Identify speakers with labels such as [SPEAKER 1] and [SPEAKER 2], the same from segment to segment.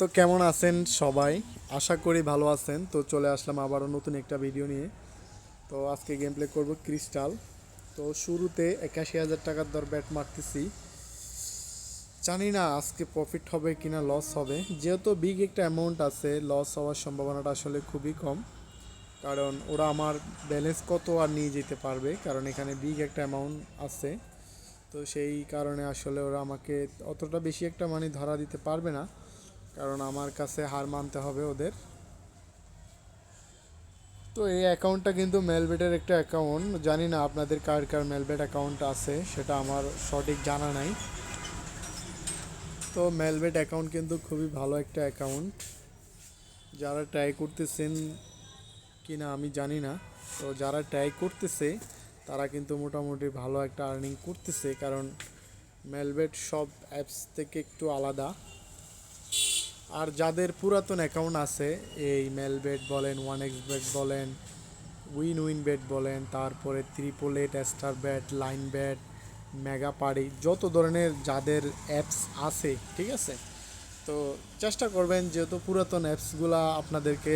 [SPEAKER 1] তো কেমন আছেন সবাই? আশা করি ভালো আছেন। তো চলে আসলাম আবারও নতুন একটা ভিডিও নিয়ে। তো আজকে গেম প্লে করব ক্রিস্টাল তো শুরুতে একাশি হাজার টাকার দর ব্যাট মারতেছি। জানি না আজকে প্রফিট হবে কিনা লস হবে। যেহেতু বিগ একটা অ্যামাউন্ট আছে লস হওয়ার সম্ভাবনাটা আসলে খুবই কম। কারণ ওরা আমার ব্যালেন্স কত আর নিয়ে যেতে পারবে, কারণ এখানে বিগ একটা অ্যামাউন্ট আছে। তো সেই কারণে আসলে ওরা আমাকে অতটা বেশি একটা মানি ধরা দিতে পারবে না। কারণ আমার কাছে হার মানতে হবে ওদের। তো এই অ্যাকাউন্টটা কিন্তু মেলবেটের একটা অ্যাকাউন্ট। জানি না আপনাদের কার কার মেলবেট অ্যাকাউন্ট আছে, সেটা আমার সঠিক জানা নাই। তো মেলবেট অ্যাকাউন্ট কিন্তু খুবই ভালো একটা অ্যাকাউন্ট। যারা ট্রাই করতেছেন কি না আমি জানি না। তো যারা ট্রাই করতেছে, তারা কিন্তু মোটামুটি ভালো একটা আর্নিং করতেছে, কারণ মেলবেট সব অ্যাপস থেকে একটু আলাদা। আর যাদের পুরাতন অ্যাকাউন্ট আছে, এই মেলবেট বলেন ওয়ান এক্স বেট বলেন উইন উইন বেট বলেন, তারপরে triple eight star bet line bet Megapari যত ধরনের যাদের অ্যাপস আছে, ঠিক আছে? তো চেষ্টা করবেন যেহেতু পুরাতন অ্যাপসগুলা আপনাদেরকে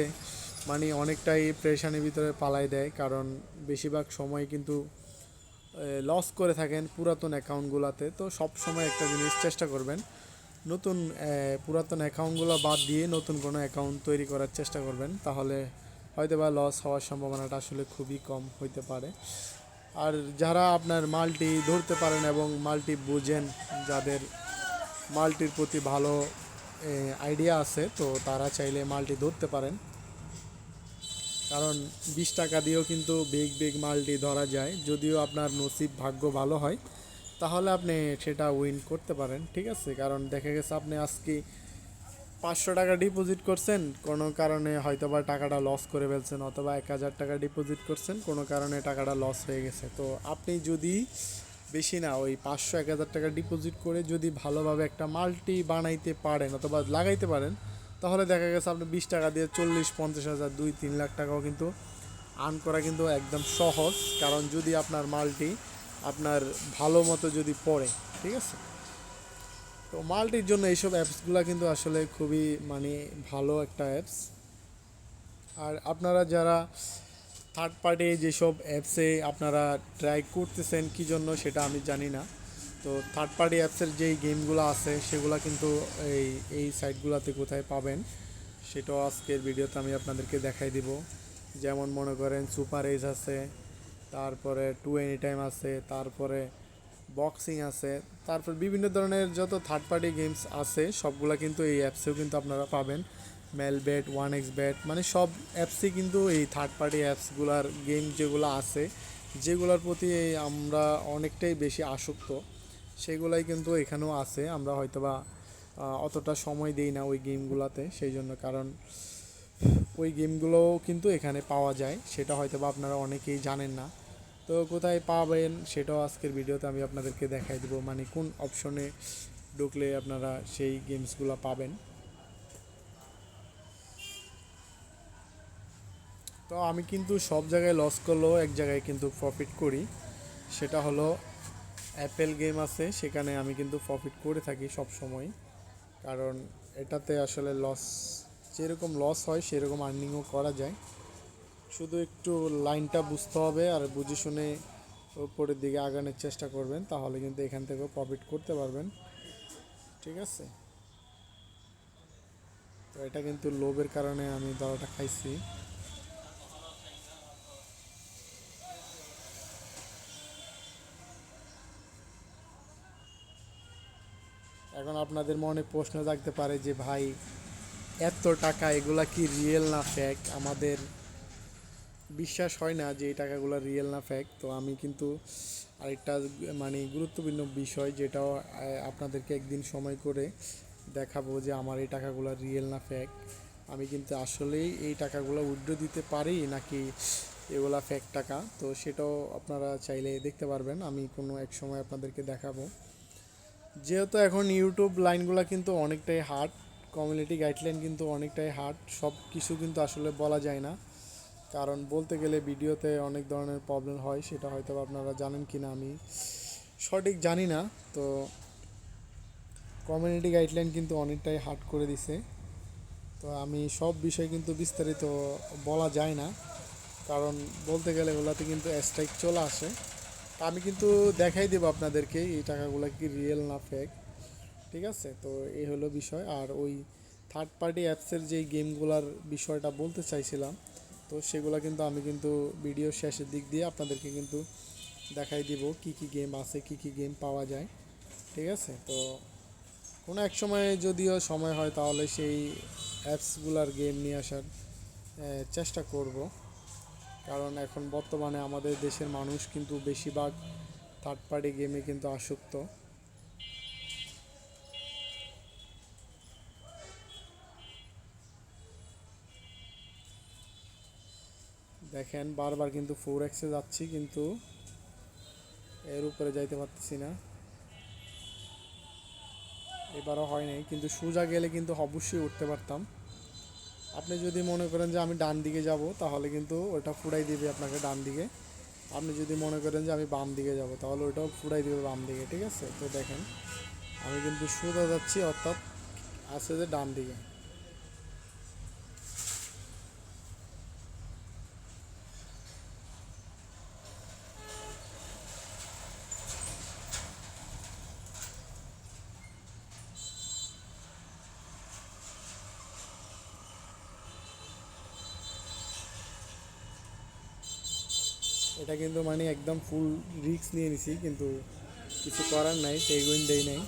[SPEAKER 1] মানে অনেকটাই প্রেশানির ভিতরে পালাই দেয়, কারণ বেশিরভাগ সময় কিন্তু লস করে থাকেন পুরাতন অ্যাকাউন্টগুলোতে, তো সব সময় একটা জিনিস চেষ্টা করবেন। নতুন পুরাতন অ্যাকাউন্টগুলো বাদ দিয়ে নতুন কোনো অ্যাকাউন্ট তৈরি করার চেষ্টা করবেন, তাহলে হয়তো বা লস হওয়ার সম্ভাবনাটা আসলে খুবই কম হইতে পারে। আর যারা আপনার মাল্টি ধরতে পারেন এবং মাল্টি বোঝেন, যাদের মাল্টির প্রতি ভালো আইডিয়া আছে, তো তারা চাইলে মাল্টি ধরতে পারেন। কারণ বিশ টাকা দিয়েও কিন্তু বেগ বেগ মাল্টি ধরা যায়, যদিও আপনার নসিব ভাগ্য ভালো হয় তাহলে আপনি সেটা উইন করতে পারেন, ঠিক আছে? কারণ দেখা গেছে আপনি আজকে পাঁচশো টাকা ডিপোজিট করছেন, কোনো কারণে হয়তো বা টাকাটা লস করে ফেলছেন অথবা এক হাজার টাকা ডিপোজিট করছেন, কোনো কারণে টাকাটা লস হয়ে গেছে। তো আপনি যদি বেশি না, ওই পাঁচশো, এক হাজার টাকা ডিপোজিট করে যদি ভালোভাবে একটা মাল্টি বানাইতে পারেন অথবা লাগাইতে পারেন, তাহলে দেখা গেছে আপনি বিশ টাকা দিয়ে চল্লিশ, পঞ্চাশ হাজার, দুই, তিন লাখ টাকাও কিন্তু আর্ন করা কিন্তু একদম সহজ। কারণ যদি আপনার মালটি আপনার ভালো মতো যদি পড়ে, ঠিক আছে? তো মাল্টির জন্য এইসব অ্যাপসগুলো কিন্তু আসলে খুবই মানে ভালো একটা অ্যাপস। আর আপনারা যারা থার্ড পার্টি যেসব অ্যাপসে আপনারা ট্রাই করতেছেন কী জন্য সেটা আমি জানি না। তো থার্ড পার্টি অ্যাপসের যেই গেমগুলো আছে সেগুলো কিন্তু এই এই সাইটগুলোতে কোথায় পাবেন, সেটাও আজকের ভিডিওতে আমি আপনাদেরকে দেখাই দিব। যেমন মনে করেন সুপার এজ আছে তারপরে টু এনি টাইম আছে, তারপরে বক্সিং আছে, তারপর বিভিন্ন ধরনের যত থার্ড পার্টি গেমস আছে, সবগুলা কিন্তু এই অ্যাপসেও কিন্তু আপনারা পাবেন। Melbet one x bet মানে সব অ্যাপসই কিন্তু এই থার্ড পার্টি অ্যাপসগুলার গেম যেগুলো আছে, যেগুলোর প্রতি আমরা অনেকটাই বেশি আসক্ত, সেগুলাই কিন্তু এখানেও আছে। আমরা হয়তোবা অতটা সময় দিই না ওই গেমগুলোতে সেই জন্য কারণ ওই গেমগুলোও কিন্তু এখানে পাওয়া যায়, সেটা হয়তো বা আপনারা অনেকেই জানেন না। তো কোথায় পাবেন সেটাও আজকের ভিডিওতে আমি আপনাদেরকে দেখাই দেবো মানে কোন অপশনে ঢুকলে আপনারা সেই গেমসগুলো পাবেন। তো আমি কিন্তু সব জায়গায় লস করলেও এক জায়গায় কিন্তু প্রফিট করি, সেটা হলো অ্যাপেল গেম আছে, সেখানে আমি কিন্তু প্রফিট করে থাকি সব সময় কারণ এটাতে আসলে লস যেরকম লস হয় সেরকম আর্নিংও করা যায়। শুধু একটু লাইনটা বুঝতে হবে আর বুঝে শুনে উপরের দিকে আগানোর চেষ্টা করবেন, তাহলে কিন্তু এখান থেকেও প্রফিট করতে পারবেন। ঠিক আছে? তো এটা কিন্তু লোভের কারণে আমি দরটা খাইছি। এখন আপনাদের মনে প্রশ্ন থাকতে পারে যে, ভাই, এত টাকা, এগুলা কি রিয়েল না ফেক আমাদের বিশ্বাস হয় না যে এই টাকাগুলো রিয়েল না ফ্যাক তো আমি কিন্তু আরেকটা মানে গুরুত্বপূর্ণ বিষয় যেটাও আপনাদেরকে একদিন সময় করে দেখাবো যে আমার এই টাকাগুলো রিয়েল না ফ্যাক আমি কিন্তু আসলেই এই টাকাগুলো উইথড্র দিতে পারি নাকি এগুলা ফ্যাক টাকা? তো সেটাও আপনারা চাইলে দেখতে পারবেন, আমি কোনো এক সময় আপনাদেরকে দেখাবো। যেহেতু এখন ইউটিউব লাইনগুলো কিন্তু অনেকটাই হার্ড কমিউনিটি গাইডলাইন কিন্তু অনেকটাই হার্ড সব কিছু কিন্তু আসলে বলা যায় না। কারণ বলতে গেলে ভিডিওতে অনেক ধরনের প্রবলেম হয়, সেটা হয়তো আপনারা জানেন কি না আমি সঠিক জানি না। তো কমিউনিটি গাইডলাইন কিন্তু অনেকটাই হার্ড করে দিছে। তো আমি সব বিষয় কিন্তু বিস্তারিত বলা যায় না, কারণ বলতে গেলে ওগুলাতে কিন্তু স্ট্রাইক চলে আসে। আমি কিন্তু দেখাই দেবো আপনাদেরকে এই টাকাগুলো কি রিয়েল না ফেক ঠিক আছে? তো এই হলো বিষয়। আর ওই থার্ড পার্টি অ্যাপসের যেই গেমগুলোর বিষয়টা বলতে চাইছিলাম তো সেগুলো কিন্তু আমি কিন্তু ভিডিও শেষের দিক দিয়ে আপনাদেরকে কিন্তু দেখাই দিব কি কি গেম আছে, কি কি গেম পাওয়া যায়। ঠিক আছে? তো কোনো এক সময় যদিও সময় হয় তাহলে সেই অ্যাপসগুলার গেম নিয়ে আসার চেষ্টা করব। কারণ এখন বর্তমানে আমাদের দেশের মানুষ কিন্তু বেশিরভাগ থার্ড পার্টি গেমে কিন্তু আসক্ত। দেখেন, বারবার কিন্তু ফোর এক্সে যাচ্ছি, কিন্তু এর উপরে যাইতে পারতেছি না। এবারও হয় নাই, কিন্তু সোজা গেলে কিন্তু অবশ্যই উঠতে পারতাম। আপনি যদি মনে করেন যে আমি ডান দিকে যাব, তাহলে কিন্তু ওটা ফুটাই দিবে আপনাকে ডান দিকে। আপনি যদি মনে করেন যে আমি বাম দিকে যাব, তাহলে ওটাও ফুটাই দিবে বাম দিকে, ঠিক আছে? তো দেখেন, আমি কিন্তু সোজা যাচ্ছি, অর্থাৎ আছে যে ডান দিকে। এটা কিন্তু মানে একদম ফুল রিস্ক নিয়ে নিছি, কিন্তু কিছু করার নাই সেই গুণ দেই নাই।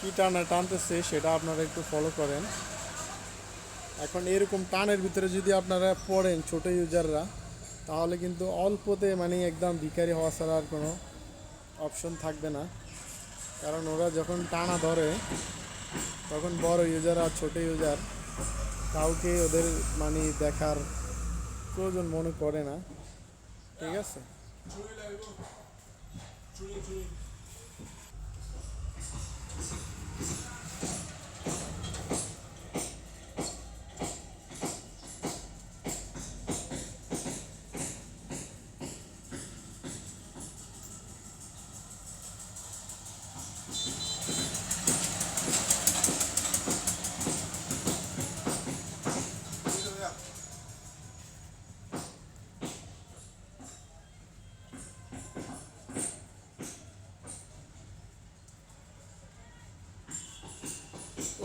[SPEAKER 1] কি টানা টানতেছে সেটা আপনারা একটু ফলো করেন। এখন এরকম টানের ভিতরে যদি আপনারা পড়েন ছোট ইউজাররা, তাহলে কিন্তু অল্পতে মানে একদম ভিখারি হওয়া ছাড়া আর কোনো অপশন থাকবে না। কারণ ওরা যখন টানা ধরে, তখন বড় ইউজার আর ছোট ইউজার কাউকে ওদের মানে দেখার প্রয়োজন মনে করে না। ঠিক আছে? Thank you.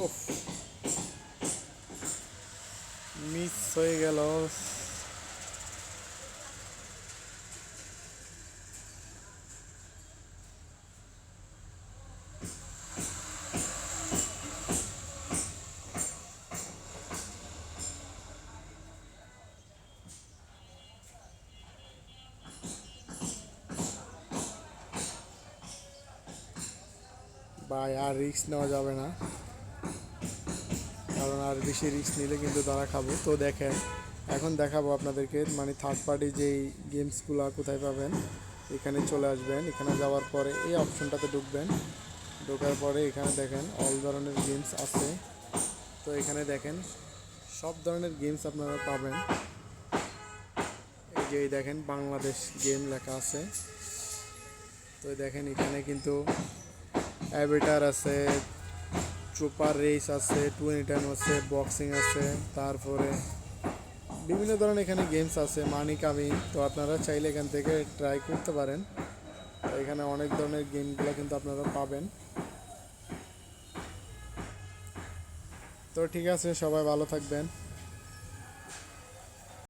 [SPEAKER 1] ওফ মিস হয়ে গেল ভাই আর রিস্ক নেওয়া যাবে না কারণ আর বেশি রিস্ক নিলে কিন্তু তারা খাব। তো দেখেন, এখন দেখাবো আপনাদেরকে মানে থার্ড পার্টি যেই গেমসগুলো কোথায় পাবেন, এখানে চলে আসবেন। এখানে যাওয়ার পরে এই অপশনটাতে ঢুকবেন। ঢোকার পরে এখানে দেখেন অল ধরনের গেমস আছে। তো এখানে দেখেন, সব ধরনের গেমস আপনারা পাবেন। এই যে দেখেন বাংলাদেশ গেম লেখা আছে। তো দেখেন এখানে কিন্তু অ্যাভিটার আছে ট্রুপার রেস আছে টুয়েন টাইম আছে বক্সিং আছে, তারপরে বিভিন্ন ধরনের এখানে গেমস আছে মানি কামিং তো আপনারা চাইলে এখান থেকে ট্রাই করতে পারেন। এখানে অনেক ধরনের গেমগুলো কিন্তু আপনারা পাবেন। তো ঠিক আছে, সবাই ভালো থাকবেন।